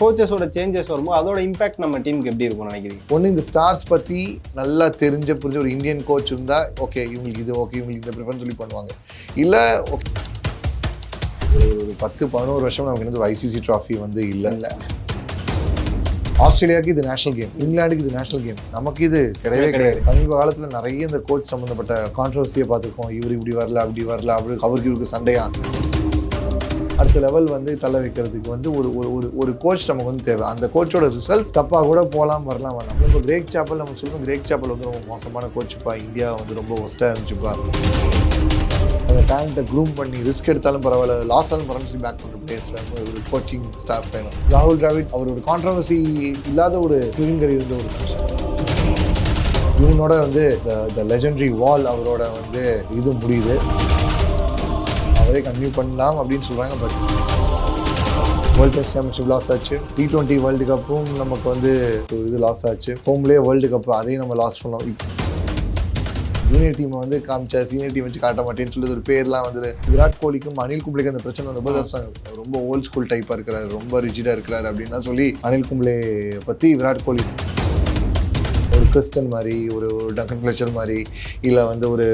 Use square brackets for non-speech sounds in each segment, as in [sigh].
கோச்சஸோட changes வரும்போது அதோட impact நம்ம டீமுக்கு எப்படி இருக்கும்னு நினைக்கிறீங்க? ஒன்று இந்த ஸ்டார்ஸ் பற்றி நல்லா தெரிஞ்ச புரிஞ்ச ஒரு இந்தியன் கோச் இருந்தால் ஓகே இவங்களுக்கு இது ஓகே இவங்களுக்கு இந்த ப்ரிஃபரன்ஸ் சொல்லி பண்ணுவாங்க. இல்லை ஒரு பத்து பதினோரு வருஷம் நமக்கு வந்து ஒரு ஐசிசி ட்ராஃபி வந்து இல்லை. இல்லை. ஆஸ்திரேலியாவுக்கு இது நேஷனல் கேம் இங்கிலாந்துக்கு இது நேஷனல் கேம் நமக்கு இது கிடையவே கிடையாது. சமீப காலத்தில் நிறைய இந்த கோச் சம்மந்தப்பட்ட கான்ட்ரவர்சியை பார்த்துருக்கோம். இவர் இப்படி வரல அப்படி வரல அப்படி அவருக்கு இவருக்கு சண்டையா? அடுத்த லெவல் வந்து தள்ள வைக்கிறதுக்கு வந்து ஒரு ஒரு ஒரு ஒரு கோச் நமக்கு வந்து தேவை. அந்த கோச்சோட ரிசல்ட்ஸ் தப்பாக கூட போகலாம் வரலாம் வரலாம். இப்போ கிரேக் சாப்பல் நம்ம சொல்லுவோம் கிரேக் சாப்பல் வந்து ரொம்ப மோசமான கோச்சுப்பா இந்தியா வந்து ரொம்ப ஒஸ்ட்டாக இருந்துச்சுப்பா அந்த டேலண்ட்டை க்ரூம் பண்ணி ரிஸ்க் எடுத்தாலும் பரவாயில்ல லாஸ் ஆலும் பரவாயில்ல பேக் பண்ணுற பிளேஸில் ஒரு கோச்சிங் ஸ்டாஃப் வேணும். ராகுல் டிராவிட் அவரோட கான்ட்ரவர்சி இல்லாத ஒரு கிரிங்கர் இருந்த ஒரு மனுஷன். இவனோட வந்து த லெஜண்டரி வால் அவரோட வந்து இது முடியுது. அவரே கன்டினியூ பண்ணலாம் அப்படின்னு சொல்கிறாங்க but world test championship loss ஆச்சு. டி டுவெண்ட்டி வேர்ல்டு கப்பும் நமக்கு வந்து ஒரு இது லாஸ் ஆச்சு. ஹோம்லேயே வேர்ல்டு கப் அதையும் நம்ம லாஸ் பண்ணோம். ஜூனியர் டீமை வந்து காமிச்சா சீனியர் டீம் வச்சு காட்ட மாட்டேன்னு சொல்லி ஒரு பேர்லாம் வந்தது. விராட் கோலிக்கும் அனில் கும்ப்ளேக்கு அந்த பிரச்சனை வந்தபோது ரொம்ப ஓல்ட் ஸ்கூல் டைப்பாக இருக்கிறார் ரொம்ப ரிஜிடாக இருக்கிறார் அப்படின்லாம் சொல்லி அனில் கும்ப்ளே பற்றி விராட் கோலி கிறிஸ்டன் மாதிரி ஒரு டங்கன் கிளச்சர் மாதிரி இல்லை வந்து ஒரு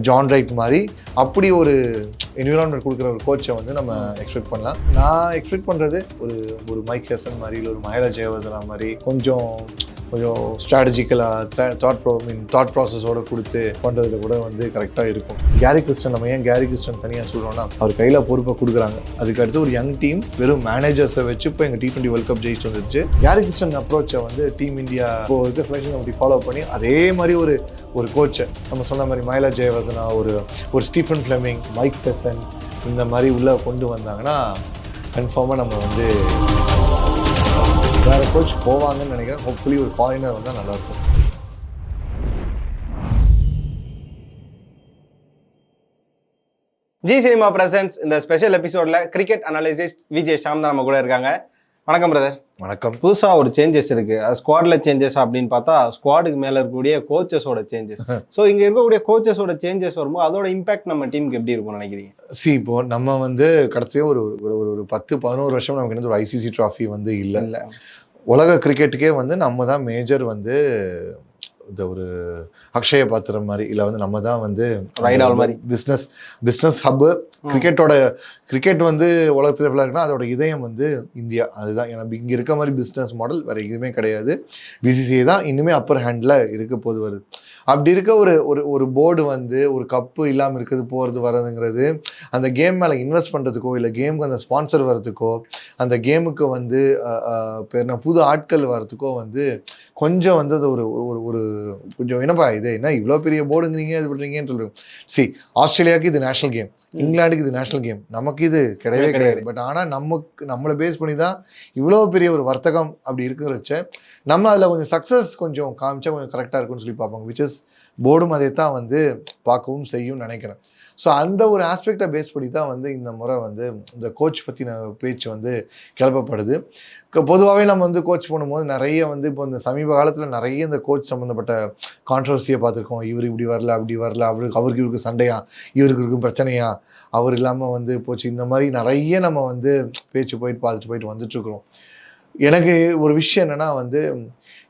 ஜான் ரைட் மாதிரி அப்படி ஒரு என்விரான்மெண்ட் கொடுக்குற ஒரு கோச்சை வந்து நம்ம எக்ஸ்பெக்ட் பண்ணலாம். நான் எக்ஸ்பெக்ட் பண்ணுறது ஒரு ஒரு மைக் ஹெசன் மாதிரி இல்லை ஒரு மயிலா ஜெயவர்தனா மாதிரி கொஞ்சம் கொஞ்சம் ஸ்ட்ராட்டஜிக்கலாக தாட் ப்ரோ மீன் தாட் ப்ராசஸோட கொடுத்து பண்ணுறதுல கூட வந்து கரெக்டாக இருக்கும். கேரி கிறிஸ்டன் நம்ம ஏன் கேரி கிறிஸ்டன் தனியாக சொல்கிறோம்னா அவர் கையில் பொறுப்பை கொடுக்குறாங்க. அதுக்கு அடுத்து ஒரு யங் டீம் வெறும் மேனேஜர்ஸை வச்சு இப்போ எங்கள் டி ட்வெண்ட்டி வேர்ல்ட் கப் ஜெயிச்சு வந்துருச்சு. கேரி கிறிஸ்டன் அப்ரோச்சை வந்து டீம் இந்தியா இப்போ இருக்க செலெக்ஷன் கமிட்டி ஃபாலோ பண்ணி அதே மாதிரி ஒரு ஒரு கோச்சை நம்ம சொன்ன மாதிரி மயிலா ஜெயவர்தனா ஒரு ஒரு ஸ்டீஃபன் ஃபிளமிங் மைக் டெசன் இந்த மாதிரி உள்ளே கொண்டு வந்தாங்கன்னா கன்ஃபார்மாக நம்ம வந்து வேற கோச் போவாங்கன்னு நினைக்கிறேன். ஹோப்ஃபுல்லி ஒரு ஃபாரினர் வந்தால் நல்லாயிருக்கும். ஜி சினிமா பிரசன்ஸ் இந்த ஸ்பெஷல் எபிசோட்ல கிரிக்கெட் அனாலிசிஸ்ட் விஜய் ஷாம் தான் நம்ம கூட இருக்காங்க. வணக்கம் பிரதர் வணக்கம். புதுசாக ஒரு சேஞ்சஸ் இருக்கு. அது ஸ்குவாட்ல சேஞ்சஸ் அப்படின்னு பார்த்தா ஸ்குவாடுக்கு மேல இருக்கக்கூடிய கோச்சஸோட சேஞ்சஸ் ஸோ இங்க இருக்கக்கூடிய கோச்சஸோட சேஞ்சஸ் வரும்போது அதோட இம்பாக்ட் நம்ம டீமுக்கு எப்படி இருக்கும்னு நினைக்கிறீங்க? சி இப்போ நம்ம வந்து கடைசியாக ஒரு ஒரு ஒரு பத்து பதினோரு வருஷம் நமக்கு வந்து ஒரு ஐசிசி ட்ராஃபி வந்து இல்ல. உலக கிரிக்கெட்டுக்கே வந்து நம்ம தான் மேஜர் வந்து இந்த ஒரு அக்ஷய பாத்திரம் மாதிரி இல்லை வந்து நம்ம தான் வந்து மாதிரி. பிஸ்னஸ் பிஸ்னஸ் ஹப்பு கிரிக்கெட்டோட கிரிக்கெட் வந்து உலகத்தில் எவ்வளோ இருக்குன்னா அதோட இதயம் வந்து இந்தியா. அதுதான். ஏன்னா இங்கே இருக்க மாதிரி பிஸ்னஸ் மாடல் வேறு எதுவுமே கிடையாது. பிசிசிஐ தான் இன்னுமே அப்பர் ஹேண்டில் இருக்க போது வருது. அப்படி இருக்க ஒரு ஒரு ஒரு போர்டு வந்து ஒரு கப்பு இல்லாமல் இருக்குது போகிறது வர்றதுங்கிறது அந்த கேம் மேலே இன்வெஸ்ட் பண்ணுறதுக்கோ இல்லை கேமுக்கு அந்த ஸ்பான்சர் வரதுக்கோ அந்த கேமுக்கு வந்து அஹ், என்ன புது ஆட்கள் வரதுக்கோ வந்து கொஞ்சம் வந்து அது ஒரு ஒரு ஒரு கொஞ்சம் என்னப்பா இது? என்ன இவ்வளோ பெரிய போர்டுங்கிறீங்க இது பண்ணுறீங்கன்னு சொல்கிறோம் சி ஆஸ்திரேலியாவுக்கு இது நேஷனல் கேம் இங்கிலாந்துக்கு இது நேஷனல் கேம் நமக்கு இது கிடையவே கிடையாது. பட் ஆனால் நமக்கு நம்மளை பேஸ் பண்ணி தான் இவ்வளோ பெரிய ஒரு வர்த்தகம் அப்படி இருக்கிறச்ச நம்ம அதில் கொஞ்சம் சக்ஸஸ் கொஞ்சம் காமிச்சா கொஞ்சம் கரெக்டாக இருக்கும்னு சொல்லி பார்ப்பாங்க. விச் இஸ் போர்டும் அதை தான் வந்து பார்க்கவும் செய்யும் நினைக்கிறேன். ஸோ அந்த ஒரு ஆஸ்பெக்டை பேஸ் பண்ணி தான் வந்து இந்த முறை வந்து இந்த கோச் பற்றின பேச்சு வந்து கிளப்பப்படுது. பொதுவாகவே நம்ம வந்து கோச் பண்ணும்போது நிறைய வந்து இப்போ இந்த சமீப காலத்தில் நிறைய இந்த கோச் சம்மந்தப்பட்ட கான்ட்ரவர்சியை பார்த்துருக்கோம். இவர் இப்படி வரல அப்படி வரல அவருக்கு அவருக்கு இவருக்கு சண்டையா இவருக்கு இருக்கும் பிரச்சனையா அவர் இல்லாமல் வந்து போச்சு. இந்த மாதிரி நிறைய நம்ம வந்து பேச்சு போயிட்டு பார்த்துட்டு போயிட்டு வந்துட்டுருக்குறோம் எனக்கு ஒரு விஷயம் என்னென்னா வந்து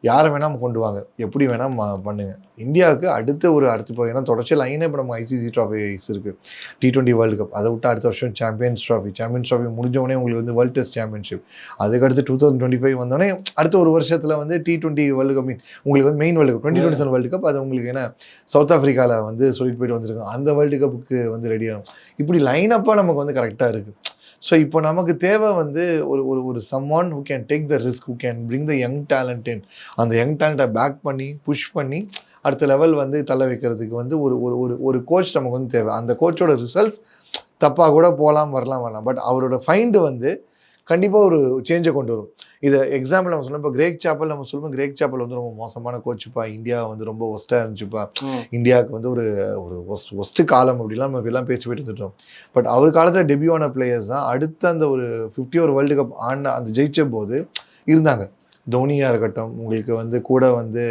யாரை வேணால் கொண்டு வாங்க. எப்படி வேணால் பண்ணுங்க. இந்தியாவுக்கு அடுத்த ஒரு அடுத்து போய் ஏன்னா தொடர்ச்சி லைனே இப்போ நம்ம ஐசிசி ட்ராஃபிஸ் இருக்குது டி டுவெண்ட்டி வேர்ல்டு கப் அதை விட்டு அடுத்த வருஷம் சாம்பியன்ஸ் ட்ராஃபி சாம்பியன்ஸ் ட்ராஃபி முடிஞ்சவொடனே உங்களுக்கு வந்து வேர்ல்டு டெஸ்ட் சாம்பியன்ஷிப் அதுக்கடுத்து டூ தௌசண்ட் டுவெண்ட்டி ஃபைவ் வந்தோடனே அடுத்த ஒரு வருஷத்தில் வந்து T twenty world cup mean உங்களுக்கு வந்து main world cup twenty twenty seven world cup அது உங்களுக்கு என்ன சவுத் ஆஃப்ரிக்காவில் வந்து சொல்லிட்டு போயிட்டு வந்திருக்கோம். அந்த வேர்ல்டு கப்புக்கு வந்து ரெடி ஆகும். இப்படி லைனப்பாக நமக்கு வந்து கரெக்டாக இருக்குது ஸோ இப்போ நமக்கு தேவை வந்து ஒரு ஒரு ஒரு someone who can take the risk who can bring the young talent in அந்த யங் டேலண்ட்டை பேக் பண்ணி புஷ் பண்ணி அடுத்த லெவல் வந்து தள்ள வைக்கிறதுக்கு வந்து ஒரு ஒரு ஒரு ஒரு கோச் நமக்கு வந்து தேவை. அந்த கோச்சோட ரிசல்ட்ஸ் தப்பாக கூட போகலாம் வரலாம் வரலாம். பட் அவரோட ஃபைண்டு வந்து கண்டிப்பாக ஒரு சேஞ்சை கொண்டு வரும். இதை எக்ஸாம்பிள் நம்ம சொல்லணும் இப்போ கிரேக் சாப்பல் நம்ம சொல்லுவோம் கிரேக் சாப்பல் வந்து ரொம்ப மோசமான கோச்சுப்பா இந்தியா வந்து ரொம்ப ஒஸ்ட்டாக இருந்துச்சுப்பா இந்தியாவுக்கு வந்து ஒரு ஒரு ஒஸ்ட் ஒஸ்ட்டு காலம் அப்படிலாம் நம்ம எல்லாம் பேச்சு போயிட்டு வந்துட்டோம் பட் அவர் காலத்தில் டெபியூ ஆன பிளேயர்ஸ் தான் அடுத்த அந்த ஒரு ஃபிஃப்டி ஒரு வேர்ல்டு கப் ஆன அந்த ஜெயிச்ச போது இருந்தாங்க. தோனியா இருக்கட்டும் உங்களுக்கு வந்து கூட வந்து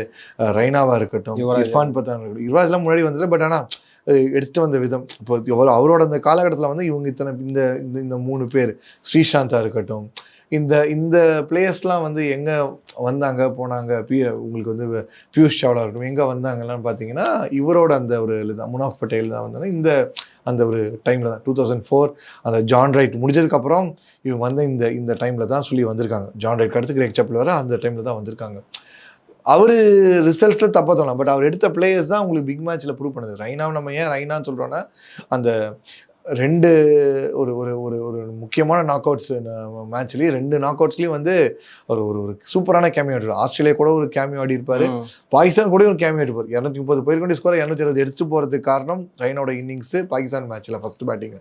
ரெய்னாவா இருக்கட்டும். இர்ஃபான் பத்தான் இருக்கட்டும் யுவராஜ்லாம் முன்னாடி வந்தது. பட் ஆனால் எடுத்துகிட்டு வந்த விதம். இப்போ அவரோட அந்த காலகட்டத்தில் வந்து இவங்க இத்தனை இந்த இந்த இந்த மூணு பேர் ஸ்ரீசாந்தாக இருக்கட்டும் இந்த இந்த பிளேயர்ஸ்லாம் வந்து எங்கே வந்தாங்க போனாங்க பி உங்களுக்கு வந்து பியூஷ் சாவ்லா இருக்கட்டும் எங்கே வந்தாங்கலாம் பார்த்தீங்கன்னா இவரோட அந்த ஒரு இதுதான் முனாஃப் பட்டேல் தான் வந்தாங்க. இந்த அந்த ஒரு டைமில் தான் டூ தௌசண்ட் ஃபோர் அந்த ஜான் ரைட் முடிஞ்சதுக்கப்புறம் இவங்க வந்த இந்த இந்த டைமில் தான் சொல்லி வந்திருக்காங்க. ஜான் ரைட் அடுத்து கிரேக் சப்பில் வர அந்த டைமில் தான் வந்திருக்காங்க. அவர் ரிசல்ட்ஸில் தப்பாக சொல்லலாம் பட் அவர் எடுத்த பிளேயர்ஸ் தான் உங்களுக்கு பிக் மேட்ச்சில் ப்ரூவ் பண்ணுது. ரைனாவை நம்ம ஏன் ரைனான்னு சொல்கிறோன்னா அந்த ரெண்டு ஒரு ஒரு ஒரு ஒரு முக்கியமான நாக் அவுட்ஸ் மேட்ச்லேயும் ரெண்டு நாக் அவுட்ஸ்லேயும் வந்து ஒரு ஒரு ஒரு சூப்பரான கேமியோ ஆடி ஆஸ்திரேலியா கூட ஒரு கேமியோ ஆடி இருப்பாரு. பாகிஸ்தான் கூட ஒரு கேமியோ அடிப்பார் இரநூத்தி முப்பது பேர் கொண்டு ஸ்கோர் இரநூத்தி அறுபது எடுத்துட்டு போகிறதுக்கு காரணம் ரைனோட இன்னிங்ஸ் பாகிஸ்தான் மேட்ச்சில் ஃபர்ஸ்ட் பேட்டிங்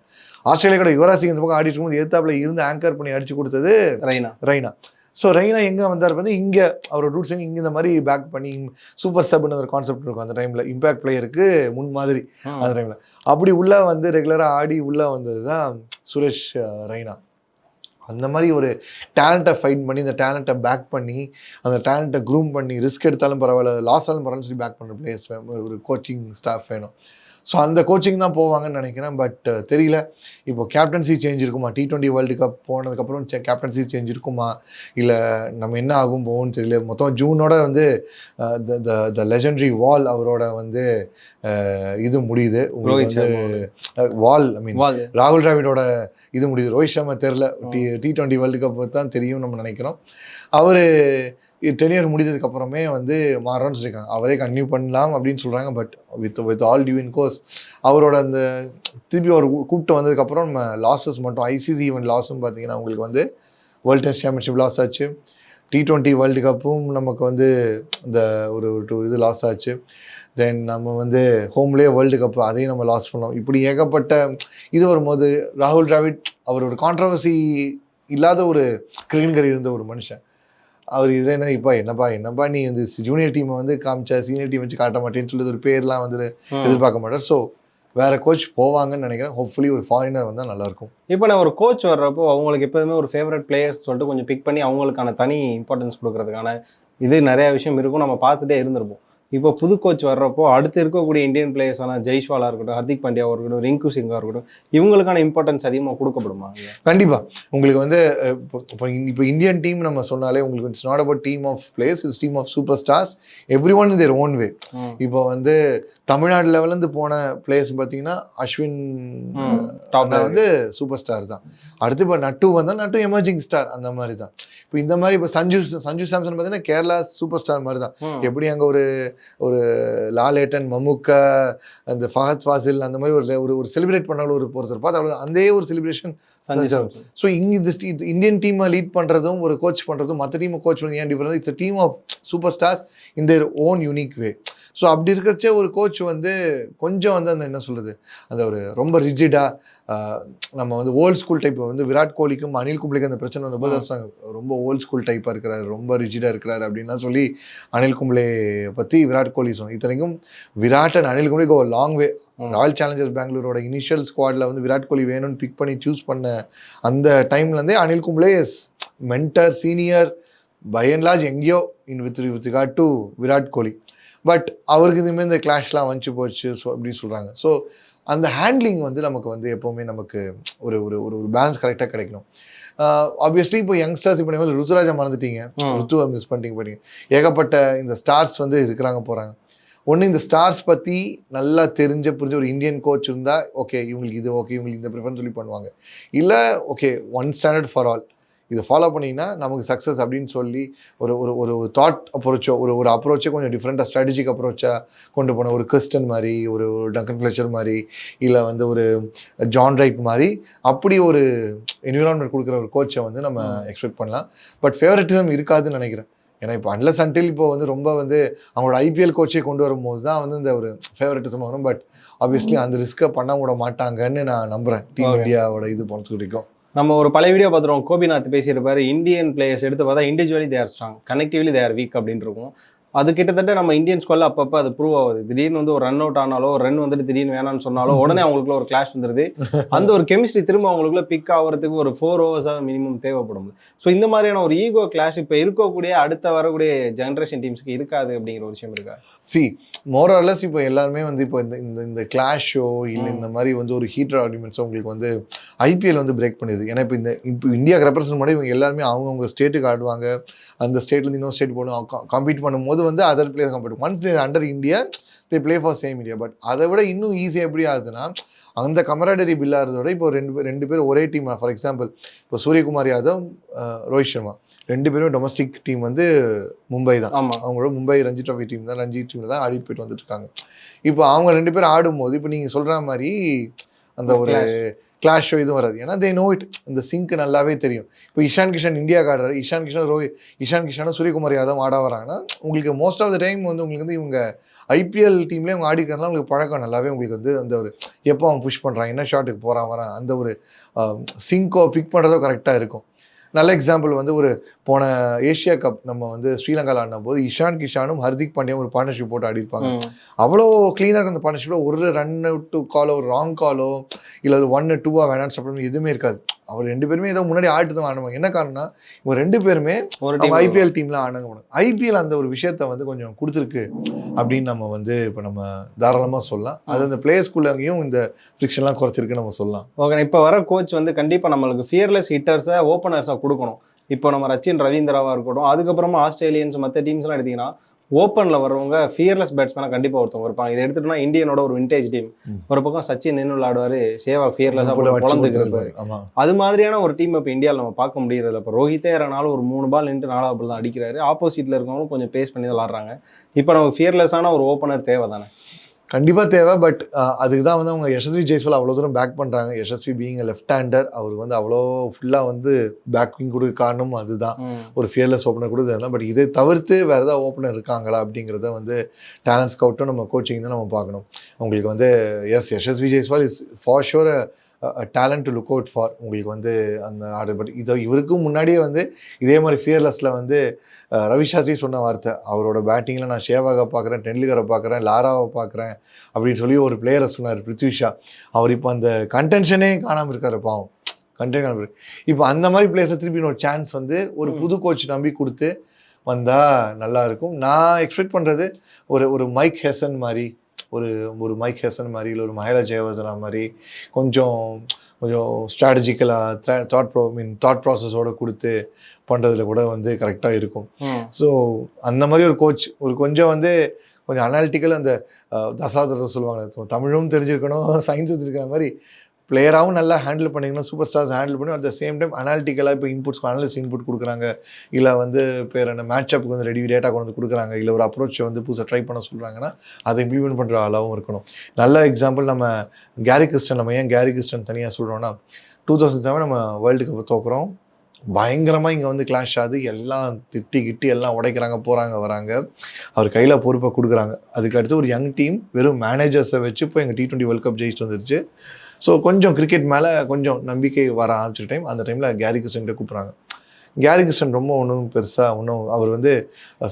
ஆஸ்திரேலியா கூட யுவராஜ் சிங் இந்த பக்கம் ஆடிட்டு இருக்கும்போது எதிர்த்தாப்புல இருந்து ஆங்கர் பண்ணி அடிச்சு கொடுத்தது ரெய்னா ரெய்னா ஸோ ரெய்னா எங்கே வந்தார் வந்து இங்கே அவரோட ரூட்ஸ் இங்கே இந்த மாதிரி பேக் பண்ணி சூப்பர் சப்னு ஒரு கான்செப்ட் இருக்கும் அந்த டைமில் இம்பாக்ட் பிளேயருக்கு முன் மாதிரி. அந்த டைமில் அப்படி உள்ளே வந்து ரெகுலராக ஆடி உள்ளே வந்தது தான் சுரேஷ் ரெய்னா அந்த மாதிரி ஒரு டேலண்ட்டை ஃபைட் பண்ணி இந்த டேலண்ட்டை பேக் பண்ணி அந்த டேலண்ட்டை க்ரூம் பண்ணி ரிஸ்க் எடுத்தாலும் பரவாயில்ல லாஸ் ஆலும் பரவாயில்ல சொல்லி பேக் பண்ணுற பிளேயர்ஸ் ஒரு கோச்சிங் ஸ்டாஃப் வேணும். ஸோ அந்த கோச்சிங் தான் போவாங்கன்னு நினைக்கிறேன். பட் தெரியல. இப்போ கேப்டன்சி சேஞ்ச் இருக்குமா? டி டுவெண்ட்டி வேர்ல்டு கப் போனதுக்கப்புறம் கேப்டன்சி சேஞ்ச் இருக்குமா? இல்லை நம்ம என்ன ஆகும் போகும்னு தெரியல. மொத்தம் ஜூனோட வந்து த லெஜெண்டரி வால் அவரோட வந்து அஹ், இது முடியுது. உங்களுக்கு வால் ஐ மீன் ராகுல் டிராவிடோட இது முடியுது. ரோஹித் சர்மா தெரில T T twenty world cup தான் தெரியும் நம்ம நினைக்கிறோம். அவர் டெனியர் முடிஞ்சதுக்கு அப்புறமே வந்து மாறோம்னு சொல்லியிருக்காங்க. அவரே கன்டினியூ பண்ணலாம் அப்படின்னு சொல்கிறாங்க but with with all due in losses அவரோட அந்த திருப்பி அவர் கூப்பிட்டு வந்ததுக்கப்புறம் நம்ம லாஸஸ் மட்டும் ஐசிசி ஈவெண்ட் லாஸும் பார்த்தீங்கன்னா உங்களுக்கு வந்து வேர்ல்டு டெஸ்ட் சாம்பியன்ஷிப் லாஸ் ஆச்சு. டி ட்வெண்ட்டி வேர்ல்டு கப்பும் நமக்கு வந்து இந்த ஒரு டூ இது லாஸ் ஆச்சு. தென் நம்ம வந்து ஹோம்லேயே வேர்ல்டு கப் அதையும் நம்ம லாஸ் பண்ணோம். இப்படி ஏகப்பட்ட இது வரும்போது ராகுல் டிராவிட் அவர் ஒரு கான்ட்ரவர்சி இல்லாத ஒரு கிரிக்கெட் இருந்த ஒரு மனுஷன். அவர் இது என்ன இப்போ என்னப்பா என்னப்பா நீ வந்து ஜூனியர் டீமை வந்து காமிச்ச சீனியர் டீம் வச்சு காட்ட மாட்டேன்னு சொல்லி ஒரு பேர்லாம் வந்து. எதிர்பார்க்க மாட்டார். ஸோ வேற கோச் போவாங்கன்னு நினைக்கிறேன். ஹோப்ஃபுல்லி ஒரு ஃபாரினர் வந்தால் நல்லாயிருக்கும். இப்போ நான் ஒரு கோச் வர்றப்போ அவங்களுக்கு எப்போதுமே ஒரு ஃபேவரட் பிளேயர்ஸ் சொல்லிட்டு கொஞ்சம் பிக் பண்ணி அவங்களுக்கான தனி இம்பார்ட்டன்ஸ் கொடுக்கறதுக்கான இது நிறைய விஷயம் இருக்கும். நம்ம பார்த்துட்டே இருந்திருப்போம். இப்போ புது கோச் வர்றப்போ அடுத்து இருக்கக்கூடிய இந்தியன் பிளேயர்ஸான ஜெய்ஷ்வாலா இருக்கட்டும் ஹர்திக் பாண்டியாவா இருக்கட்டும் ரிங்கு சிங்கா இருக்கட்டும் இவங்களுக்கான இம்பார்ட்டன்ஸ் அதிகமாக கொடுக்கப்படுமா? கண்டிப்பா. உங்களுக்கு வந்து இப்போ இப்போ இந்~ இப்போ இந்தியன் டீம் நம்ம சொன்னாலே உங்களுக்கு it's not about team of players it's team of super stars every one their own way இப்போ வந்து தமிழ்நாடு லெவல்லேருந்து போன பிளேயர்ஸ் பார்த்தீங்கன்னா அஸ்வின் வந்து சூப்பர் ஸ்டார் தான். அடுத்து இப்போ நட்டு வந்தால் நட்டு எமர்ஜிங் ஸ்டார் அந்த மாதிரி தான். இப்போ இந்த மாதிரி இப்போ சஞ்சு சஞ்சு சாம்சன் பார்த்தீங்கன்னா கேரளா சூப்பர் ஸ்டார் மாதிரி தான். எப்படி அங்கே ஒரு ஒரு லாலேட்டன் மம்முக்கா அந்த ஃபஹத் ஃபாசில் அந்த மாதிரி ஒரு ஒரு ஒரு செலிப்ரேட் பண்ணாலும் ஒரு ஒருத்தர் பார்த்து அவ்வளோ அதே ஒரு செலிப்ரேஷன் ஸோ இங்கே இந்த இந்தியன் டீமை லீட் பண்ணுறதும் ஒரு கோச் பண்ணுறதும் மற்ற டீமை கோச் பண்ணி ஏன் difference it's team of super stars in their own unique way so அப்படி இருக்கிறச்சே ஒரு கோச் வந்து கொஞ்சம் வந்து அந்த என்ன சொல்கிறது அந்த ஒரு ரொம்ப ரிஜிடாக நம்ம வந்து ஓல்ட் ஸ்கூல் டைப் வந்து விராட் கோலிக்கும் அனில் கும்ப்ளிக்கும் அந்த பிரச்சனை வந்தபோது ரொம்ப ஓல்ட் ஸ்கூல் டைப்பாக இருக்கிறாரு ரொம்ப ரிஜிடாக இருக்கிறாரு அப்படின்லாம் சொல்லி அனில் கும்ப்ளே பற்றி விராட் கோலி சொன்னாங்க. இத்தனைக்கும் Virat and Anil Kumble go long way. Royal Challengers பெங்களூரோட initial ஸ்குவாடில் வந்து விராட் கோலி வேணும்னு பிக் பண்ணி சூஸ் பண்ண அந்த டைம்லேருந்தே Anil Kumble is mentor senior by and large எங்கேயோ in with with regard to Virat Kohli. But அவருக்கு இதுமாரி இந்த கிளாஷ்லாம் வந்துச்சு போச்சு ஸோ அப்படின்னு சொல்கிறாங்க ஸோ அந்த ஹேண்ட்லிங் வந்து நமக்கு வந்து எப்போவுமே நமக்கு ஒரு ஒரு ஒரு ஒரு பேலன்ஸ் கரெக்டாக கிடைக்கணும். ஆப்வியஸ்லி இப்போ யங்ஸ்டர்ஸ் இப்போ நீங்கள் ருத்துராஜா மறந்துட்டீங்க. ருத்துவை மிஸ் பண்ணிட்டீங்க போயிட்டீங்க. ஏகப்பட்ட இந்த ஸ்டார்ஸ் வந்து இருக்கிறாங்க போகிறாங்க ஒன்று இந்த ஸ்டார்ஸ் பற்றி நல்லா தெரிஞ்ச புரிஞ்ச ஒரு இந்தியன் கோச் இருந்தால் ஓகே இவங்களுக்கு இது ஓகே இவங்களுக்கு இந்த ப்ரிஃபரன்ஸ் சொல்லி பண்ணுவாங்க. இல்லை okay one standard for all இதை ஃபாலோ பண்ணிங்கன்னா நமக்கு சக்ஸஸ் அப்படின்னு சொல்லி ஒரு ஒரு ஒரு தாட் அப்ரோச்சோ ஒரு ஒரு அப்ரோச்சே கொஞ்சம் டிஃப்ரெண்ட்டாக ஸ்ட்ராட்டஜிக் அப்ரோச்சாக கொண்டு போன ஒரு கிறிஸ்டன் மாதிரி ஒரு டங்கன் ஃப்ளெச்சர் மாதிரி இல்லை வந்து ஒரு ஜான் ரைட் மாதிரி அப்படி ஒரு என்விரான்மெண்ட் கொடுக்குற ஒரு கோச்சை வந்து நம்ம எக்ஸ்பெக்ட் பண்ணலாம். பட் ஃபேவரட்டிசம் இருக்காதுன்னு நினைக்கிறேன். ஏன்னா இப்போ அன்லஸ் அன்டில் இப்போ வந்து ரொம்ப வந்து அவங்களோட ஐபிஎல் கோச்சே கொண்டு வரும்போது தான் வந்து இந்த ஒரு ஃபேவரட்டிசம் வரும். பட் ஆப்வியஸ்லி அந்த ரிஸ்க்கை பண்ண விட மாட்டாங்கன்னு நான் நம்புகிறேன் டீம். இந்தியாவோட இது பொறுத்த நம்ம ஒரு பழைய வீடியோ பார்த்துருவோம். கோபிநாத் பேசியிருப்பாரு. இந்தியன் பிளேயர்ஸ் எடுத்து பார்த்தா individually they're strong connectively they're weak அப்படின்னு இருக்கும். அது கிட்டத்தட்ட நம்ம இந்தியன் ஸ்குவாட்ல அப்பப்போ அது ப்ரூவ் ஆகுது. திடீர்னு வந்து ஒரு ரன் அவுட் ஆனாலோ ஒரு ரன் வந்துட்டு திடீர்னு வேணாம்னு சொன்னாலோ உடனே அவங்களுக்குள்ள ஒரு கிளாஷ் வந்துருது. [laughs] அந்த ஒரு கெமிஸ்ட்ரி திரும்ப அவங்களுக்குள்ள பிக் ஆகிறதுக்கு ஒரு ஃபோர் ஓவர்ஸாக மினிமம் தேவைப்படும். ஸோ இந்த மாதிரியான ஒரு ஈகோ கிளாஷ் இப்போ இருக்கக்கூடிய அடுத்த வரக்கூடிய ஜென்ரேஷன் டீம்ஸ்க்கு இருக்காது அப்படிங்கிற ஒரு விஷயம் இருக்கா? சி மோரர்லெஸ் இப்போ எல்லாருமே வந்து இப்போ இந்த இந்த இந்த கிளாஷோ இல்லை. இந்த மாதிரி வந்து ஒரு ஹீட்டர் ஆர்குமெண்ட்ஸ் உங்களுக்கு வந்து ஐபிஎல் வந்து பிரேக் பண்ணுது ஏன்னா இப்போ இந்த இப்போ இந்தியாவுக்கு ரெப்ரசன்ட் பண்ணி இவங்க எல்லாருமே அவங்கவுங்க ஸ்டேட்டுக்கு ஆடுவாங்க. அந்த ஸ்டேட்லேருந்து இன்னொரு ஸ்டேட் போகணும். காம்பீட் பண்ணும்போது வந்து other player compete ones under India they play for same India but அதை விட இன்னும் ஈஸியாக எப்படி ஆகுதுன்னா அந்த கமராடரி பில்லாகிறத விட இப்போ ரெண்டு பேர் ரெண்டு பேர் ஒரே டீம் ஃபார் எக்ஸாம்பிள் இப்போ சூரியகுமார் யாதவ் ரோஹித் சர்மா. ரெண்டு பேரும் டொமஸ்டிக் டீம் வந்து மும்பை தான். அவங்களோட மும்பை ரஞ்சி ட்ராஃபி டீம் தான் ரஞ்சி டீமில் தான் ஆடிட்டு போயிட்டு வந்துட்டு இருக்காங்க. இப்போ அவங்க ரெண்டு பேரும் ஆடும்போது இப்போ நீங்கள் சொல்கிற மாதிரி அந்த ஒரு Clash. கிளாஷோ இதுவும் வராது. ஏன்னா தே நோ இட் இந்த சிங்க் நல்லாவே தெரியும். இப்போ இஷான் கிஷன் இந்தியா ஆடுறாரு இஷான் கிஷன் ரோஹித் இஷான் கிஷனும் சூரியகுமார் யாதவ் ஆட வராங்கன்னா உங்களுக்கு மோஸ்ட் ஆஃப் த டைம் வந்து உங்களுக்கு வந்து இவங்க ஐபிஎல் டீம்லேயே அவங்க ஆடிக்கிறதுனால உங்களுக்கு பழக்கம் நல்லாவே உங்களுக்கு வந்து அந்த ஒரு எப்போ அவன் புஷ் பண்ணுறான் என்ன ஷாட்டுக்கு போகிறான் வரான் அந்த ஒரு சிங்கோ பிக் பண்ணுறதோ கரெக்டாக இருக்கும். நல்ல எக்ஸாம்பிள் வந்து ஒரு போன ஏஷியா கப் நம்ம வந்து ஸ்ரீலங்காவில் ஆடின போது இஷான் கிஷானும் ஹர்திக் பாண்டியும் ஒரு பார்ட்னர்ஷிப் போட்டு ஆடிருப்பாங்க. அவ்வளோ க்ளீனாக இருக்கும் அந்த பார்ட்னர்ஷிப்பில் ஒரு ரன் டு காலோ ஒரு ராங் காலோ இல்லை ஒன்று டூவா வேணான்னு சாப்பிடணும் எதுவுமே இருக்காது அவர் ரெண்டு பேருமே ஏதோ முன்னாடி ஆட்டு தான் ஆடுவாங்க. என்ன காரணம்னா இவங்க ரெண்டு பேருமே டீம் ஐபிஎல் டீம்ல ஆனாங்க போனாங்க ஐபிஎல் அந்த ஒரு விஷயத்த வந்து கொஞ்சம் கொடுத்துருக்கு அப்படின்னு நம்ம வந்து இப்போ நம்ம தாராளமாக சொல்லலாம். அது அந்த பிளேயர்ஸ்குள்ளேயும் இந்த ஃப்ரிக்ஷன்லாம் குறைச்சிருக்குன்னு நம்ம சொல்லலாம். ஓகே இப்போ வர கோச் வந்து கண்டிப்பாக நம்மளுக்கு ஃபியர்லெஸ் ஹிட்டர்ஸை ஓப்பனர்ஸாக கொடுக்கணும். இப்போ நம்ம ரச்சின் ரவீந்திராவாக இருக்கட்டும் அதுக்கப்புறமா ஆஸ்திரேலியன்ஸ் மற்ற டீம்ஸ்லாம் எடுத்தீங்கன்னா ஓப்பனில் வர்றவங்க ஃபியர்லெஸ் பேட்ஸ்மேனாக கண்டிப்பாக ஒருத்தவங்க இருப்பாங்க. இதை எடுத்துட்டோம்னா இந்தியனோட ஒரு விண்டேஜ் டீம். ஒரு பக்கம் சச்சின் நின்று விளையாடுவார் சேவாக் ஃபியர்லெஸ்ஸாக. ஆமா. அது மாதிரியான ஒரு டீம் இப்போ இந்தியாவில் நம்ம பார்க்க முடியறதில்ல. இப்போ ரோஹித்தே இறங்கினாலும் ஒரு மூணு பால் நின்று நாலாவது பால் தான் அடிக்கிறாரு. ஆப்போசிட்டில் இருக்கவங்களும் கொஞ்சம் பேஸ் பண்ணி தான் விளாட்றாங்க இப்போ நமக்கு ஃபியர்லெஸ்ஸான ஒரு ஓப்பனர் தேவை தானே கண்டிப்பாக தேவை பட் அதுக்கு தான் வந்து அவங்க யசஸ்வி ஜெய்ஸ்வால் அவ்வளோ தூரம் பேக் பண்ணுறாங்க யசஸ்வி பீங் லெஃப்ட் ஹேண்டர் அவருக்கு வந்து அவ்வளோ ஃபுல்லாக வந்து பேக்கிங் கொடுக்க காரணமும் அதுதான். ஒரு ஃபியர்லெஸ் ஓப்பனர் கூட இதெல்லாம் பட் இதை தவிர்த்து வேறு ஏதாவது ஓப்பனர் இருக்காங்களா அப்படிங்கிறத வந்து டேலண்ட் ஸ்கவுட்டும் நம்ம கோச்சிங் தான் நம்ம பார்க்கணும். உங்களுக்கு வந்து yes Yashasvi Jaiswal is for sure talent to look out for உங்களுக்கு வந்து அந்த ஆர்டர் பட் இதை இவருக்கும் முன்னாடியே வந்து இதே மாதிரி ஃபியர்லெஸில் வந்து அஹ், ரவி சாஸ்திரி சொன்ன வார்த்தை அவரோட பேட்டிங்கில் நான் ஷேவாகை பார்க்குறேன் டெண்டுல்கரை பார்க்குறேன் லாராவை பார்க்குறேன் அப்படின்னு சொல்லி ஒரு பிளேயரை சொன்னார் பிருத்விஷா. அவர் இப்போ அந்த கன்டென்ஷனே காணாமல் இருக்காரு பாவம். கண்டென்ட் காணாமல் இப்போ அந்த மாதிரி பிளேயர்ஸை திருப்பி இன்னொரு சான்ஸ் வந்து ஒரு. புது கோச் நம்பி கொடுத்து வந்தால் நல்லா இருக்கும். நான் எக்ஸ்பெக்ட் பண்ணுறது ஒரு ஒரு மைக் ஹெசன் மாதிரி ஒரு ஒரு மைக் ஹெசன் மாதிரி இல்லை ஒரு மஹேலா ஜெயவர்தனா மாதிரி கொஞ்சம் கொஞ்சம் ஸ்ட்ராட்டஜிக்கலாக தாட் ப்ரோ மீன் தாட் ப்ராசஸோடு கொடுத்து பண்ணுறதுல கூட வந்து கரெக்டாக இருக்கும். ஸோ அந்த மாதிரி ஒரு கோச் ஒரு கொஞ்சம் வந்து கொஞ்சம் அனாலிட்டிக்கல் அந்த அஹ், தசாவதாரத்தை சொல்லுவாங்க தமிழும் தெரிஞ்சிருக்கணும் சயின்ஸும் தெரிஞ்சுக்கிற மாதிரி பிளேயராகவும் நல்லா ஹேண்டில் பண்ணிக்கணும் சூப்பர் ஸ்டார்ஸ் ஹேண்டில் பண்ணி அட் த சேம் டைம் அனாலிட்டிக்கலாக இப்போ இன்புட்ஸ் அனலிஸ்ட் இன்புட் கொடுக்குறாங்க. இல்லை வந்து பேர் என்ன மேட்சப்புக்கு வந்து ரெடி டேட்டா கொண்டு வந்து கொடுக்குறாங்க. இல்லை ஒரு அப்ரோச்சை வந்து புதுசாக ட்ரை பண்ண சொல்கிறாங்கன்னா அதை இம்ப்ளிமெண்ட் பண்ணுற ஆளாகவும் இருக்கணும். நல்ல எக்ஸாம்பிள் நம்ம கேரி கிறிஸ்டன் நம்ம ஏன் கேரி கிறிஸ்டன் தனியாக சொல்கிறோன்னா டூ தௌசண்ட் செவன் நம்ம வேர்ல்டு கப் தோக்குறோம். பயங்கரமாக இங்கே வந்து கிளாஷ் ஆகுது. எல்லாம் திட்டி கிட்டி எல்லாம் உடைக்கிறாங்க போகிறாங்க வராங்க. அவர் கையில் பொறுப்பை கொடுக்குறாங்க. அதுக்கு அடுத்து ஒரு யங் டீம் வெறும் மேனேஜர்ஸை வச்சு இப்போ எங்கள் டி டுவெண்ட்டி வேர்ல்ட் கப் ஜெயிச்சுட்டு வந்துருச்சு. ஸோ கொஞ்சம் கிரிக்கெட் மேலே கொஞ்சம் நம்பிக்கை வர ஆரம்பிச்ச டைம் அந்த டைமில் கேரி கிறிஸ்டன் கூப்பிட்றாங்க. கேரி கிறிஸ்டன் ரொம்ப ஒன்றும் பெருசாக ஒன்றும் அவர் வந்து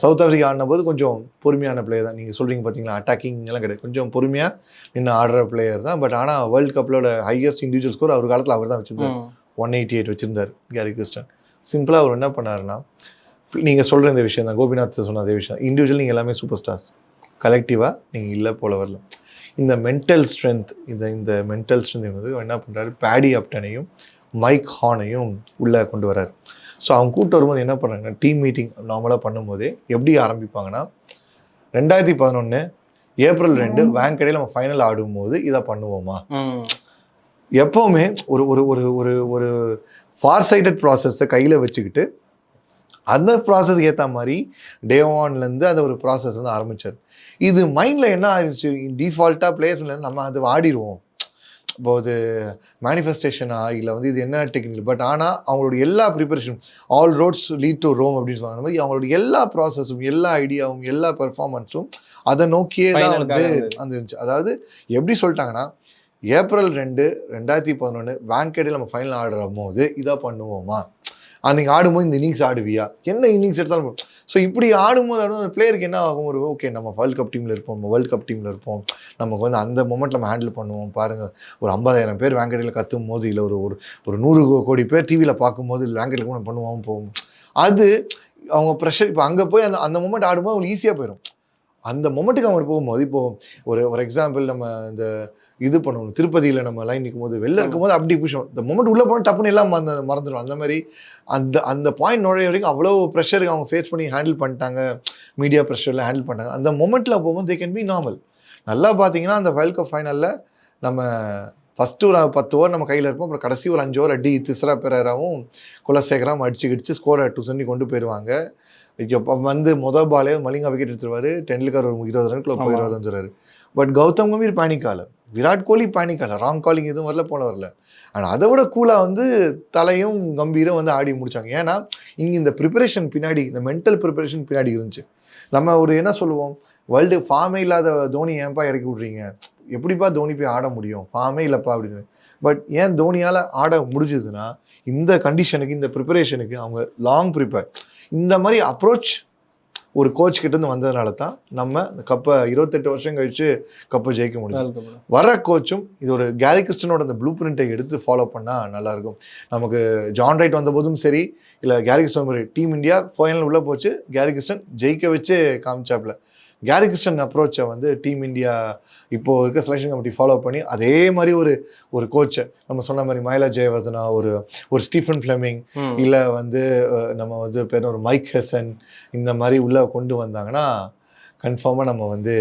சவுத் ஆஃப்ரிக்கா ஆடின போது கொஞ்சம் பொறுமையான பிளேயர் தான். நீங்கள் சொல்கிறீங்க பார்த்தீங்களா அட்டாக்கிங் எல்லாம் கிடையாது. கொஞ்சம் பொறுமையாக நின்று ஆடுற பிளேயர் தான். பட் ஆனால் வேர்ல்டு கப்லோட ஹையஸ்ட் இண்டிவிஜுவல் ஸ்கோர் அவர் காலத்தில் அவர் தான் வச்சிருந்தார். ஒன் எயிட்டி எயிட் வச்சிருந்தார் கேரி கிறிஸ்டன் சிம்பிளாக அவர் என்ன பண்ணாருன்னா நீங்கள் சொல்கிற இந்த விஷயம் தான். கோபிநாத் சொன்ன அதே விஷயம் இண்டிவிஜுவல் நீங்கள் எல்லாமே சூப்பர் ஸ்டார்ஸ் கலெக்டிவாக நீங்கள் இல்லை போல வரல. இந்த மென்டல் ஸ்ட்ரென்த் இந்த இந்த மென்டல் ஸ்ட்ரென்த் வந்து என்ன பண்ணுறாரு பேடி அப்டனையும் மைக் ஹானையும் உள்ளே கொண்டு வராரு ஸோ அவங்க கூட்டு வரும்போது என்ன பண்ணுறாங்க டீம் மீட்டிங் நார்மலாக பண்ணும்போதே எப்படி ஆரம்பிப்பாங்கன்னா ரெண்டாயிரத்தி பதினொன்று ஏப்ரல் ரெண்டு வேங்கடையில் நம்ம ஃபைனல் ஆடும்போது இதை பண்ணுவோமா? எப்போவுமே ஒரு ஒரு ஒரு ஒரு ஒரு ஃபார் சைடட் ப்ராசஸை கையில் வச்சுக்கிட்டு அந்த ப்ராசஸ்க்கு ஏற்ற மாதிரி டே ஒன்லேருந்து அந்த ஒரு ப்ராசஸ் வந்து ஆரம்பிச்சார். இது மைண்டில் என்ன ஆயிடுச்சு டிஃபால்ட்டாக பிளேயர்ஸ்ல நம்ம அது ஆடிடுவோம் இப்போ அது மேனிஃபெஸ்டேஷனா இல்லை வந்து இது என்ன டெக்னிக் பட் ஆனால் அவங்களோட எல்லா preparation all roads lead to Rome அப்படின்னு சொல்லுவாங்க அந்த மாதிரி அவங்களோட எல்லா ப்ராசஸும் எல்லா ஐடியாவும் எல்லா பெர்ஃபார்மன்ஸும் அதை நோக்கியே தான் வந்து. அந்த இருந்துச்சு. அதாவது எப்படி சொல்லிட்டாங்கன்னா ஏப்ரல் ரெண்டு ரெண்டாயிரத்தி பதினொன்று வேங்கேடில் நம்ம ஃபைனல் ஆடுற போது இதாக பண்ணுவோமா? அன்றைக்கி ஆடும்போது இந்த இன்னிங்ஸ் ஆடுவியா? என்ன இன்னிங்ஸ் எடுத்தாலும் ஸோ இப்படி ஆடும்போது ஆடும் அந்த பிளேயருக்கு என்ன ஆகும்? ஒரு ஓகே நம்ம வேர்ல்ட் கப் டீமில் இருப்போம் நம்ம வேர்ல்ட் கப் டீமில் இருப்போம். நமக்கு வந்து அந்த மொமெண்ட் நம்ம ஹேண்டில் பண்ணுவோம். பாருங்கள் ஒரு ஐம்பதாயிரம் பேர் வேங்கடையில் கத்தும் போது இல்லை ஒரு ஒரு ஒரு நூறு கோடி பேர் டிவியில் பார்க்கும்போது வேங்கடையில் கூட பண்ணுவோம் போவோம். அது அவங்க ப்ரெஷர் இப்போ அங்கே போய் அந்த அந்த மூமெண்ட் ஆடும்போது அவங்களுக்கு ஈஸியாக போயிடும் அந்த மொமெண்ட்டுக்கு அவங்க போகும்போது இப்போ ஒரு ஒரு எக்ஸாம்பிள் நம்ம இந்த இது பண்ணுவோம் திருப்பதியில் நம்ம லைன் நிற்கும் போது வெளில இருக்கும்போது அப்படி புஷம் இந்த மொமெண்ட் உள்ளே போனால் டப்புன்னு எல்லாம் அந்த மறந்துடும் அந்த மாதிரி அந்த அந்த பாயிண்ட் நுழைய வரைக்கும் அவ்வளோ ப்ரெஷருக்கு அவங்க ஃபேஸ் பண்ணி ஹேண்டில் பண்ணிட்டாங்க. மீடியா ப்ரெஷரில் ஹேண்டில் பண்ணிட்டாங்க. அந்த மொமெண்ட்டில் போகும்போது தே கேன் பி நார்மல் நல்லா பார்த்தீங்கன்னா அந்த வேர்ல்ட் கப் ஃபைனலில் நம்ம ஃபஸ்ட்டு ஒரு பத்து ஓவர் நம்ம கையில் இருப்போம் அப்புறம் கடைசி ஒரு அஞ்சு ஓவர் அடி திஸ்ரா பெரராவும் குலசேகரம் அடிச்சு கிடிச்சு ஸ்கோரை டூ சென்டி கொண்டு போயிடுவாங்க இப்போ வந்து மொதல் பாலே மலிங்கா விக்கெட் எடுத்துருவாரு. டெண்டுல்கர் ஒரு இருபது ரன்குள்ள ஆமா. போயிடுவாருன்னு சொல்றாரு. பட் கௌதம் கம்பீர் பேனிக்கால விராட் கோலி பேனிக்கால ராங் காலிங் எதுவும் வரல போல வரல. ஆனால் அதை விட கூலாக வந்து தலையும் கம்பீரும் வந்து ஆடி முடிச்சாங்க. ஏன்னா இங்கே இந்த ப்ரிப்பரேஷன் பின்னாடி இந்த மென்டல் ப்ரிப்பரேஷன் பின்னாடி இருந்துச்சு. நம்ம ஒரு என்ன சொல்லுவோம்? வேர்ல்டு ஃபார்மே இல்லாத தோனி ஏன்பா இறக்கி விட்றீங்க? எப்படிப்பா தோனி போய் ஆட முடியும்? ஃபார்மே இல்லைப்பா அப்படின்னு பட் ஏன் தோனியால் ஆட முடிஞ்சதுன்னா இந்த கண்டிஷனுக்கு இந்த ப்ரிப்பரேஷனுக்கு அவங்க லாங் ப்ரிப்பேர் இந்த மாதிரி அப்ரோச் ஒரு கோச் கிட்ட இருந்து வந்ததுனால தான் நம்ம இந்த கப்பை இருபத்தெட்டு வருஷம் கழிச்சு கப்பை ஜெயிக்க முடியும். வர கோச்சும் இது ஒரு கேரி கிறிஸ்டனோட அந்த ப்ளூ பிரிண்ட்டை எடுத்து ஃபாலோ பண்ணால் நல்லாயிருக்கும். நமக்கு ஜான் ரைட் வந்த போதும் சரி இல்லை Gary Kirsten team India final உள்ளே போச்சு கேரி கிறிஸ்டன் ஜெயிக்க வச்சு காமிச்சாப்ல கேரி கிறிஸ்டன் அப்ரோச்சை வந்து டீம் இந்தியா இப்போ இருக்க செலெக்ஷன் கமிட்டி ஃபாலோ பண்ணி அதே மாதிரி ஒரு ஒரு கோச்சை நம்ம சொன்ன மாதிரி மயிலா ஜெயவர்தனா ஒரு ஒரு ஸ்டீஃபன் ஃப்ளெமிங். இல்லை வந்து நம்ம வந்து பேர் ஒரு மைக் ஹெசன் இந்த மாதிரி உள்ளே கொண்டு வந்தாங்கன்னா கன்ஃபார்மாக நம்ம வந்து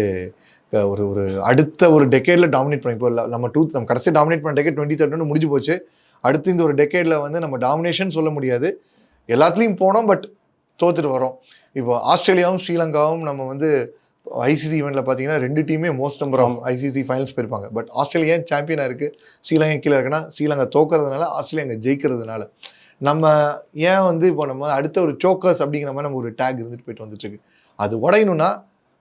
ஒரு ஒரு அடுத்த ஒரு டெக்கேடில் டாமினேட் பண்ணி இப்போ இல்ல, நம்ம டூ நம்ம கடைசி டாமினேட் பண்ண டெக்கேட் டுவெண்ட்டி தேர்ட்டி முடிஞ்சு போச்சு. அடுத்து இந்த ஒரு டெக்கேடில் வந்து நம்ம டாமினேஷன் சொல்ல முடியாது. எல்லாத்துலேயும் போனோம் பட் தோத்துட்டு வரோம் இப்போ ஆஸ்திரேலியாவும் ஸ்ரீலங்காவும் நம்ம வந்து ஐசிசி ஈவெண்ட்டில் பார்த்தீங்கன்னா ரெண்டு டீமே most number of ICC finals போயிருப்பாங்க. பட் ஆஸ்திரேலியா சாம்பியனாக இருக்குது ஸ்ரீலங்கா கீழே இருக்குன்னா ஸ்ரீலங்கா தோக்கிறதுனால ஆஸ்திரேலியா அங்கே ஜெயிக்கிறதுனால. நம்ம ஏன் வந்து இப்போ நம்ம அடுத்த ஒரு சோக்கர்ஸ் அப்படிங்கிற மாதிரி நம்ம ஒரு டேக் இருந்துட்டு போயிட்டு வந்துட்டு இருக்கு அது உடையணும்னா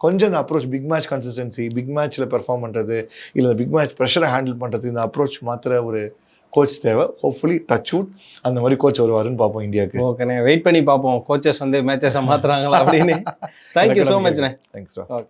கொஞ்சம் இந்த approach big match consistency big மேட்ச்சில் பெர்ஃபார்ம் பண்ணுறது இல்லை பிக் மேட்ச் ப்ரெஷரை ஹேண்டில் பண்ணுறது இந்த அப்ரோச் மாத்திர ஒரு கோச் தேவை. ஹோப்ஃபுல்லி டச் வுட் அந்த மாதிரி கோச் வருவாருன்னு பார்ப்போம் இந்தியாவுக்கு. ஓகேண்ணே வெயிட் பண்ணி பார்ப்போம். கோச்சஸ் வந்து மேட்சஸை மாத்துறாங்களா அப்படின்னு. தேங்க்யூ ஸோ மச்ண்ணே தேங்க்ஸ் ஓகே